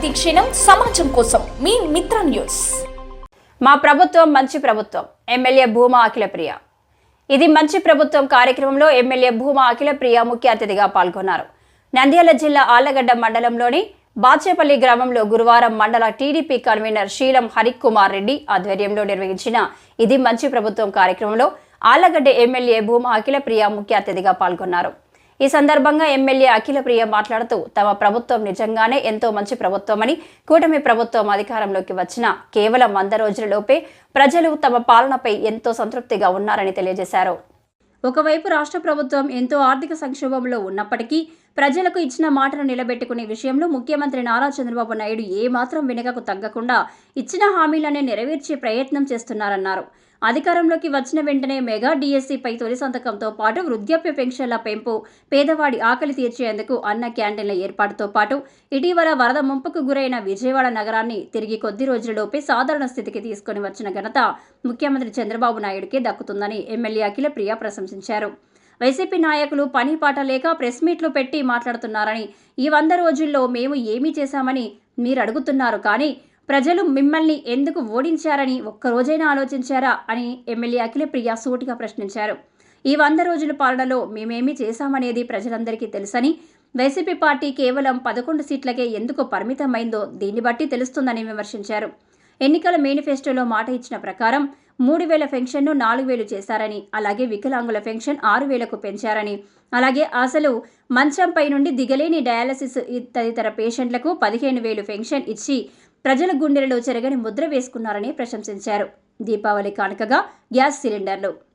ప్రతిక్షణం సమాజం కోసం మీ మిత్ర న్యూస్. మా ప్రభుత్వం మంచి ప్రభుత్వం. ఎమ్మెల్యే భూమా అఖిలప్రియ. ఇది మంచి ప్రభుత్వం కార్యక్రమంలో ఎమ్మెల్యే భూమా అఖిలప్రియ ముఖ్య అతిథిగా పాల్గొన్నారు. నంద్యాల జిల్లా ఆళ్ళగడ్డ మండలంలోని బాచేపల్లి గ్రామంలో గురువారం మండల టీడీపీ కన్వీనర్ శీలం హరికుమార్ రెడ్డి ఆధ్వర్యంలో నిర్వహించిన ఇది మంచి ప్రభుత్వం కార్యక్రమంలో ఆళ్ళగడ్డ ఎమ్మెల్యే భూమా అఖిలప్రియ ముఖ్య అతిథిగా పాల్గొన్నారు. ఈ సందర్భంగా ఎమ్మెల్యే అఖిలప్రియ మాట్లాడుతూ తమ ప్రభుత్వం నిజంగానే ఎంతో మంచి ప్రభుత్వమని కూటమి ప్రభుత్వం అధికారంలోకి వచ్చిన కేవలం వంద రోజులలోపే ప్రజలు తమ పాలనపై ఎంతో సంతృప్తిగా ఉన్నారని తెలియజేశారు. ఒకవైపు రాష్ట్ర ప్రభుత్వం ఎంతో ఆర్థిక సంక్షోభంలో ఉన్నప్పటికీ ప్రజలకు ఇచ్చిన మాటను నిలబెట్టుకునే విషయంలో ముఖ్యమంత్రి నారా చంద్రబాబు నాయుడు ఏమాత్రం వెనుకకు తగ్గకుండా ఇచ్చిన హామీలనే నెరవేర్చే ప్రయత్నం చేస్తున్నారన్నారు. అధికారంలోకి వచ్చిన వెంటనే మెగా డిఎస్సిపై తొలి సంతకంతో పాటు వృద్ధాప్య పెన్షన్ల పెంపు పేదవాడి ఆకలి తీర్చేందుకు అన్న క్యాంటీన్ల ఏర్పాటుతో పాటు ఇటీవల వరద ముంపుకు గురైన విజయవాడ నగరాన్ని తిరిగి కొద్ది రోజులలోపే సాధారణ స్థితికి తీసుకొని వచ్చిన ఘనత ముఖ్యమంత్రి చంద్రబాబు నాయుడుకే దక్కుతుందని ఎమ్మెల్యే అఖిల ప్రియ ప్రశంసించారు. వైసీపీ నాయకులు పని పాట లేక ప్రెస్ మీట్లు పెట్టి మాట్లాడుతున్నారని ఈ వంద రోజుల్లో మేము ఏమీ చేశామని మీరు అడుగుతున్నారు. కానీ ప్రజలు మిమ్మల్ని ఎందుకు ఓడించారని ఒక్కరోజైనా ఆలోచించారా అని ఎమ్మెల్యే అఖిలప్రియ సూటిగా ప్రశ్నించారు. ఈ వంద రోజుల పాలనలో మేమేమి చేశామనేది ప్రజలందరికీ తెలుసని వైసీపీ పార్టీ కేవలం పదకొండు సీట్లకే ఎందుకు పరిమితమైందో దీన్ని బట్టి తెలుస్తుందని విమర్శించారు. ఎన్నికల మేనిఫెస్టోలో మాట ఇచ్చిన ప్రకారం మూడు వేల పెన్షన్ను నాలుగు వేలు చేశారని అలాగే వికలాంగుల పెన్షన్ ఆరు వేలకు పెంచారని. అలాగే అసలు మంచంపై నుండి దిగలేని డయాలసిస్ తదితర పేషెంట్లకు పదిహేను వేలు పెన్షన్ ఇచ్చి ప్రజల గుండెలలో చెరగని ముద్ర వేసుకున్నారని ప్రశంసించారు. దీపావళి కానుకగా గ్యాస్ సిలిండర్లు.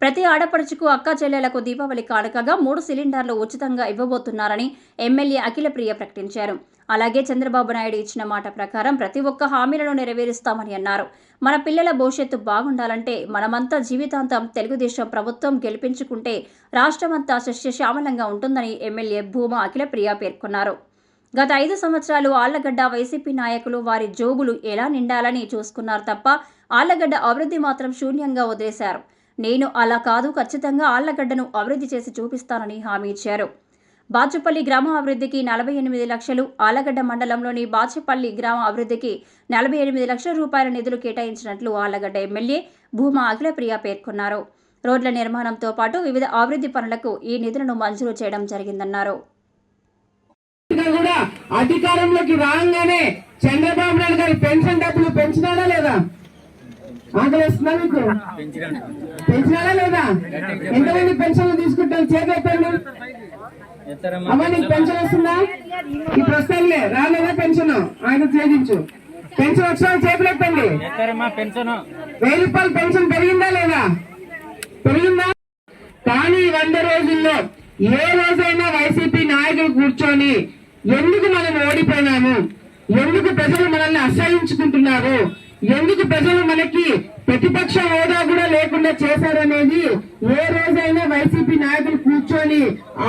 ప్రతి ఆడపడుచుకు అక్క చెల్లెలకు దీపావళి కానుకగా మూడు సిలిండర్లు ఉచితంగా ఇవ్వబోతున్నారని ఎమ్మెల్యే అఖిలప్రియ ప్రకటించారు. అలాగే చంద్రబాబు నాయుడు ఇచ్చిన మాట ప్రకారం ప్రతి ఒక్క హామీలను నెరవేరుస్తామని అన్నారు. మన పిల్లల భవిష్యత్తు బాగుండాలంటే మనమంతా జీవితాంతం తెలుగుదేశం ప్రభుత్వం గెలిపించుకుంటే రాష్ట్రమంతా సస్యశ్యామలంగా ఉంటుందని ఎమ్మెల్యే భూమా అఖిలప్రియ పేర్కొన్నారు. గత ఐదు సంవత్సరాలు ఆళ్ళగడ్డ వైసీపీ నాయకులు వారి జోబులు ఎలా నిండాలని చూసుకున్నారు తప్ప ఆళ్ళగడ్డ అభివృద్ధి మాత్రం శూన్యంగా వదిలేశారు. నేను అలా కాదు ఖచ్చితంగా ఆళ్ళగడ్డను అభివృద్ధి చేసి చూపిస్తానని హామీ ఇచ్చారు. బాచుపల్లి గ్రామ అభివృద్ధికి నలభై ఎనిమిది లక్షలు ఆలగడ్డ మండలంలోని బాచుపల్లి గ్రామ అభివృద్ధికి నలభై ఎనిమిది లక్షల రూపాయల నిధులు కేటాయించినట్లు ఆలగడ్డ ఎమ్మెల్యే భూమా అఖిలప్రియ పేర్కొన్నారు. రోడ్ల నిర్మాణంతో పాటు వివిధ అభివృద్ధి పనులకు ఈ నిధులను మంజూరు చేయడం జరిగిందన్నారు. అధికారంలోకి రాగానే చంద్రబాబు నాయుడు గారు పెన్షన్ డబ్బులు పెంచినాడా లేదా? ఆకలి వేస్తుందా మీకు? పెంచినాడా లేదా? ఎంతమంది పెన్షన్లు తీసుకుంటారు? చేపెట్టారు అమ్మ నీకు పెన్షన్ వస్తుందా? ఇప్పుడు వస్తానులే రాలేదా పెన్షన్? ఆయన చేయించు పెన్షన్ వచ్చినా పెన్షన్. వెయ్యి రూపాయలు పెన్షన్ పెరిగిందా లేదా? పెరిగిందా? కానీ ఈ వంద రోజుల్లో ఏ రోజైనా వైసీపీ నాయకులు కూర్చొని ఎందుకు మనం ఓడిపోయినాము? ఎందుకు ప్రజలు మనల్ని అసహించుకుంటున్నారు? ఎందుకు ప్రజలు మనకి ప్రతిపక్ష హోదా కూడా లేకుండా చేశారనేది ఏ రోజైనా వైసీపీ నాయకులు కూర్చొని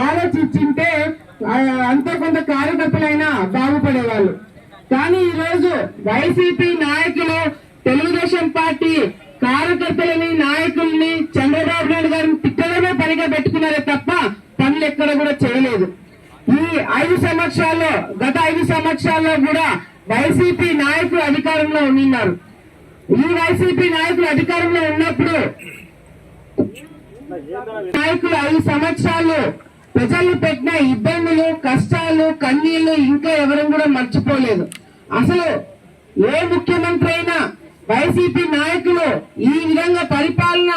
ఆలోచించింటే అంతో కొంత కార్యకర్తలైనా బాగుపడేవాళ్ళు. కానీ ఈ రోజు వైసీపీ నాయకులు తెలుగుదేశం పార్టీ కార్యకర్తలని నాయకుల్ని చంద్రబాబు నాయుడు గారిని తిట్టడమే పనిగా పెట్టుకున్నారే తప్ప పనులు ఎక్కడ కూడా చేయలేదు. ఈ ఐదు సంవత్సరాల్లో గత ఐదు సంవత్సరాల్లో కూడా వైసీపీ నాయకులు అధికారంలో ఉన్నారు. ఈ వైసీపీ నాయకులు అధికారంలో ఉన్నప్పుడు నాయకులు ఐదు సంవత్సరాలు ప్రజలు పెట్టిన ఇబ్బందులు కష్టాలు కన్నీళ్ళు ఇంకా ఎవరు కూడా మర్చిపోలేదు. అసలు ఏ ముఖ్యమంత్రి అయినా వైసీపీ నాయకులు ఈ విధంగా పరిపాలన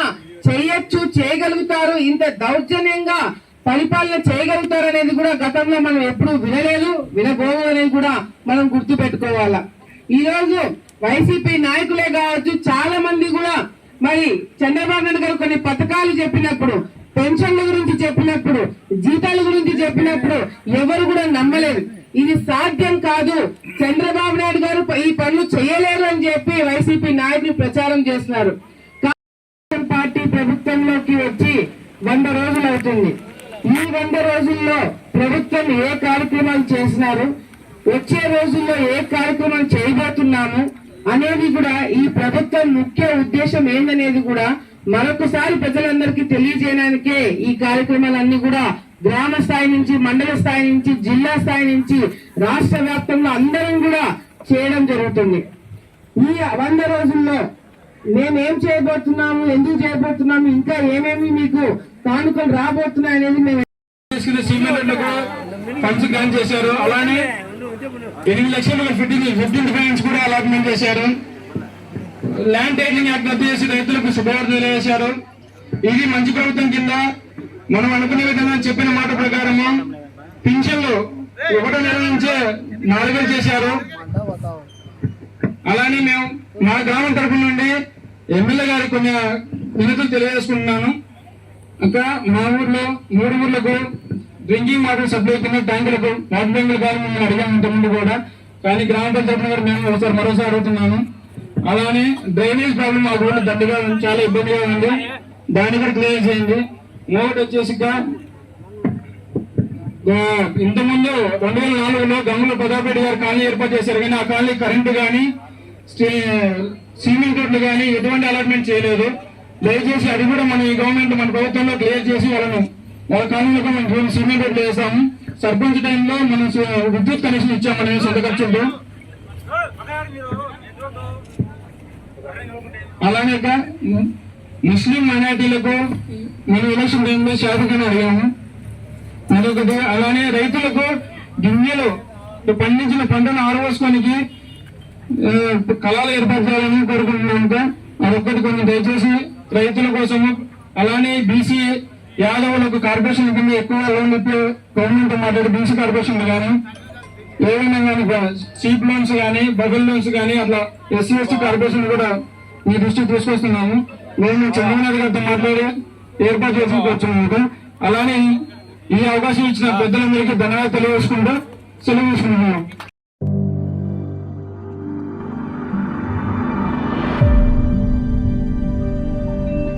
చేయొచ్చు చేయగలుగుతారు ఇంత దౌర్జన్యంగా పరిపాలన చేయగలుగుతారు అనేది కూడా గతంలో మనం ఎప్పుడూ వినలేదు వినబోము అనేది కూడా మనం గుర్తు పెట్టుకోవాలా ఈ రోజు వైసీపీ నాయకులే కావచ్చు చాలా మంది కూడా మరి చంద్రబాబు నాయుడు గారు కొన్ని పథకాలు చెప్పినప్పుడు పెన్షన్ల గురించి చెప్పినప్పుడు జీతాల గురించి చెప్పినప్పుడు ఎవరు కూడా నమ్మలేదు. ఇది సాధ్యం కాదు చంద్రబాబు నాయుడు గారు ఈ పనులు చేయలేరు అని చెప్పి వైసీపీ నాయకులు ప్రచారం చేస్తున్నారు. కాంగ్రెస్ పార్టీ ప్రభుత్వంలోకి వచ్చి వంద రోజులు అవుతుంది. ఈ వంద రోజుల్లో ప్రభుత్వం ఏ కార్యక్రమాలు చేసినారు? వచ్చే రోజుల్లో ఏ కార్యక్రమాలు చేయబోతున్నాము? అనేది కూడా ఈ ప్రభుత్వం ముఖ్య ఉద్దేశం ఏందనేది కూడా మరొకసారి ప్రజలందరికీ తెలియజేయడానికే ఈ కార్యక్రమాలన్నీ కూడా గ్రామ స్థాయి నుంచి మండల స్థాయి నుంచి జిల్లా స్థాయి నుంచి రాష్ట్ర వ్యాప్తంగా అందరం కూడా చేయడం జరుగుతుంది. ఈ వంద రోజుల్లో మేమేం చేయబోతున్నాము? ఎందుకు చేయబోతున్నాము? ఇంకా ఏమేమి మీకు కానుకలు రాబోతున్నాయనేది మేము చేసుకున్న సిమెంట్లకు ఫండ్స్ గ్రాంట్ చేశారు. అలానే ఎనిమిది లక్షల ఫిఫ్టీన్ ఫిఫ్టీన్ ఫైనాన్స్ కూడా అలాట్మెంట్ చేశారు. ల్యాండ్ టైటిలింగ్ యాక్ట్ రద్దు చేసి రైతులకు శుభవార్త తెలియజేశారు. ఇది మంచి ప్రభుత్వం కింద మనం అనుకునే విధంగా చెప్పిన మాట ప్రకారము పింఛన్లు ఒకటో నెల నుంచే నాలుగేలు చేశారు. అలానే మేము మా గ్రామం తరఫు నుండి ఎమ్మెల్యే గారికి కొన్ని వినతులు తెలియజేసుకుంటున్నాను. అక్కడ మా ఊర్లో మూడు ఊర్లకు డ్రింకింగ్ వాటర్ సప్లై కింద ట్యాంకులకు వాటర్ ట్యాంకులు కానీ మేము అడిగాము ఇంతకుముందు కూడా. కానీ గ్రామ పంచాయతీ గారు మేము ఒకసారి మరోసారి అడుగుతున్నాను అలానే డ్రైనేజ్ ప్రాబ్లం మా ఊర్లో దండగా చాలా ఇబ్బందిగా ఉంది. దాన్ని కూడా క్లియర్ చేయండి. ఇంకొకటి వచ్చేసి ఇంతకుముందు రెండు వేల నాలుగులో గంగుల ప్రతాపరెడ్డి గారు కాలనీ ఏర్పాటు చేశారు. కానీ ఆ కాలనీ కరెంటు కానీ సిమెంట్ రోడ్లు కానీ ఎటువంటి అలాట్మెంట్ చేయలేదు. దయచేసి అది కూడా మన ఈ గవర్నమెంట్ మన ప్రభుత్వంలో క్లియర్ చేసి వాళ్ళను వాళ్ళ కాలంలో మనం సిమెంట్ రోడ్లు వేసాము సర్పంచ్ టైంలో మనం విద్యుత్ కనెక్షన్ ఇచ్చాము మనం సొంత ఖర్చులతో. అలానే ఇక ముస్లిం మైనార్టీలకు మనం ఎలక్షన్ టైంలో శాతకని అడిగాము. అదొకటి అలానే రైతులకు గింజలు పండించిన పంటను ఆరవోసుకోనికి కళాలు ఏర్పాటు కోరుకుంటున్నాం కోరుకుంటున్నాను అదొక్కటి కొన్ని దయచేసి రైతుల కోసము అలానే బీసీ యాదవులకు కార్పొరేషన్ కింద ఎక్కువ లోన్ ఇప్పి గవర్నమెంట్ మాట్లాడి బీసీ కార్పొరేషన్ కానీ ఏ విధంగా సీప్ లోన్స్ కానీ బబుల్ లోన్స్ కానీ అట్లా ఎస్సీ ఎస్టీ కార్పొరేషన్ కూడా మీ దృష్టికి తీసుకొస్తున్నాము. మేము చంద్రబాబు గారితో మాట్లాడి ఏర్పాటు చేసుకోవచ్చు అలానే ఈ అవకాశం ఇచ్చిన పెద్దలందరికీ ధన్యవాదాలు తెలియజేసుకుంటూ సెలవు తీసుకుంటున్నాము